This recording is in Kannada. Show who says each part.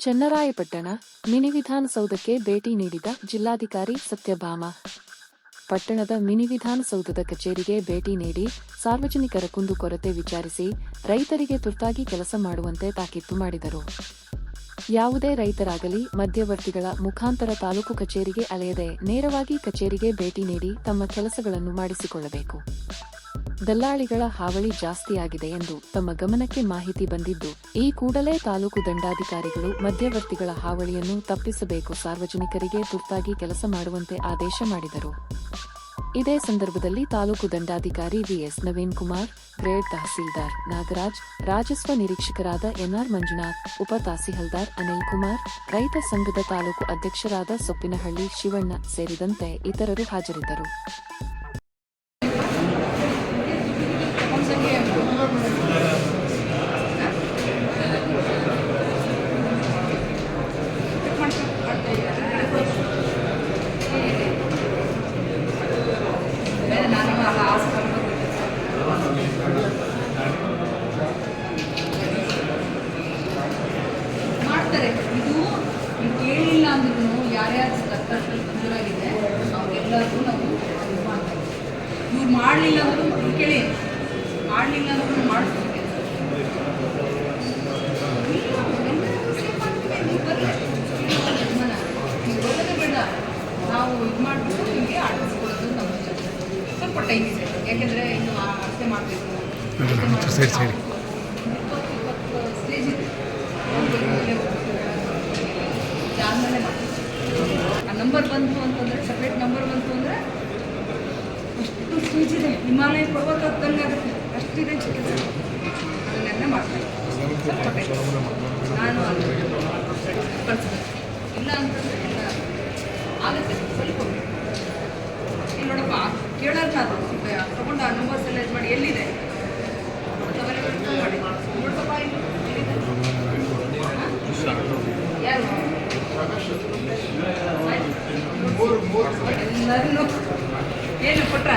Speaker 1: ಚನ್ನರಾಯಪಟ್ಟಣ ಮಿನಿ ವಿಧಾನಸೌಧಕ್ಕೆ ಭೇಟಿ ನೀಡಿದ ಜಿಲ್ಲಾಧಿಕಾರಿ ಸತ್ಯಭಾಮ. ಪಟ್ಟಣದ ಮಿನಿ ವಿಧಾನಸೌಧದ ಕಚೇರಿಗೆ ಭೇಟಿ ನೀಡಿ ಸಾರ್ವಜನಿಕರ ಕುಂದುಕೊರತೆ ವಿಚಾರಿಸಿ ರೈತರಿಗೆ ತುರ್ತಾಗಿ ಕೆಲಸ ಮಾಡುವಂತೆ ತಾಕೀತು ಮಾಡಿದರು. ಯಾವುದೇ ರೈತರಾಗಲಿ ಮಧ್ಯವರ್ತಿಗಳ ಮುಖಾಂತರ ತಾಲೂಕು ಕಚೇರಿಗೆ ಅಲೆಯದೆ ನೇರವಾಗಿ ಕಚೇರಿಗೆ ಭೇಟಿ ನೀಡಿ ತಮ್ಮ ಕೆಲಸಗಳನ್ನು ಮಾಡಿಸಿಕೊಳ್ಳಬೇಕು. ದಲ್ಲಾಳಿಗಳ ಹಾವಳಿ ಜಾಸ್ತಿಯಾಗಿದೆ ಎಂದು ತಮ್ಮ ಗಮನಕ್ಕೆ ಮಾಹಿತಿ ಬಂದಿದ್ದು, ಈ ಕೂಡಲೇ ತಾಲೂಕು ದಂಡಾಧಿಕಾರಿಗಳು ಮಧ್ಯವರ್ತಿಗಳ ಹಾವಳಿಯನ್ನು ತಪ್ಪಿಸಬೇಕು, ಸಾರ್ವಜನಿಕರಿಗೆ ತುರ್ತಾಗಿ ಕೆಲಸ ಮಾಡುವಂತೆ ಆದೇಶ ಮಾಡಿದರು. ಇದೇ ಸಂದರ್ಭದಲ್ಲಿ taluk ದಂಡಾಧಿಕಾರಿ V S Naveen Kumar grade tahsildar Nagaraj, ರಾಜಸ್ವ ನಿರೀಕ್ಷಕರಾದ ಎನ್ಆರ್ ಮಂಜುನಾಥ್, ಉಪ ತಹಸೀಲ್ದಾರ್ ಅನಿಲ್ ಕುಮಾರ್ ರೈತ ಸಂಘದ ತಾಲೂಕು ಅಧ್ಯಕ್ಷರಾದ ಸೊಪ್ಪಿನಹಳ್ಳಿ ಶಿವಣ್ಣ ಸೇರಿದಂತೆ ಇತರರು ಹಾಜರಿದ್ದರು.
Speaker 2: ಮಾಡ್ತಾರೆ. ಇದು ನೀವು ಕೇಳಿಲ್ಲ ಅಂದ್ರೂ ಯಾರ್ಯಾರು ಸರ್ಕಾರದಲ್ಲಿ ಮಂಜೂರಾಗಿದೆ ಅವ್ರಿಗೆಲ್ಲರಿಗೂ ನಾವು ಮಾಡ್ತೀವಿ. ಇವ್ರು ಮಾಡಲಿಲ್ಲ ಅಂದ್ರೂ ಕೇಳಿ ಮಾಡಲಿಲ್ಲ ಅನ್ನೋದು ಮಾಡಿಸ್ತೀವಿ ನೀವು ಇದು ಮಾಡಿಬಿಟ್ಟು ನಿಮಗೆ ಆಡಿಸ್ಕೊಡೋದು ನಮ್ಮ ಸ್ವಲ್ಪ ಟೈಮ್ ಇದೆ ಯಾಕೆಂದರೆ ಇನ್ನು ಅಷ್ಟೇ ಮಾಡಬೇಕು. ಸರಿ, ಸರಿ. ಸ್ಟೇಜ್ ಇದೆ ಆದಮೇಲೆ ಆ ನಂಬರ್ ಬಂತು ಅಂತಂದರೆ ಸಪ್ರೇಟ್ ನಂಬರ್ ಬಂತು ಅಂದರೆ ಅಷ್ಟು ಸ್ಟೇಜ್ ಇದೆ. ಹಿಮಾಲಯ ಪರ್ವತ ಹತ್ತಂಗೆ ಆಗುತ್ತೆ பர்சன்டேஜ் இல்லைன்றது இல்லை ಅದಕ್ಕೆ ಸ್ವಲ್ಪ ಇಲ್ಲಿ ನೋಡಪ್ಪ ಕೇಳೋರ್ನ ಅದು ತಗೊಂಡು ಆ ನಂಬರ್ ಸೆಲೆಕ್ಟ್ ಮಾಡಿ ಎಲ್ಲಿದೆ ಮಾಡಿ ನೋಡಪ್ಪ ಯಾರು ಎಲ್ಲರೂ ಏನು ಕೊಟ್ರ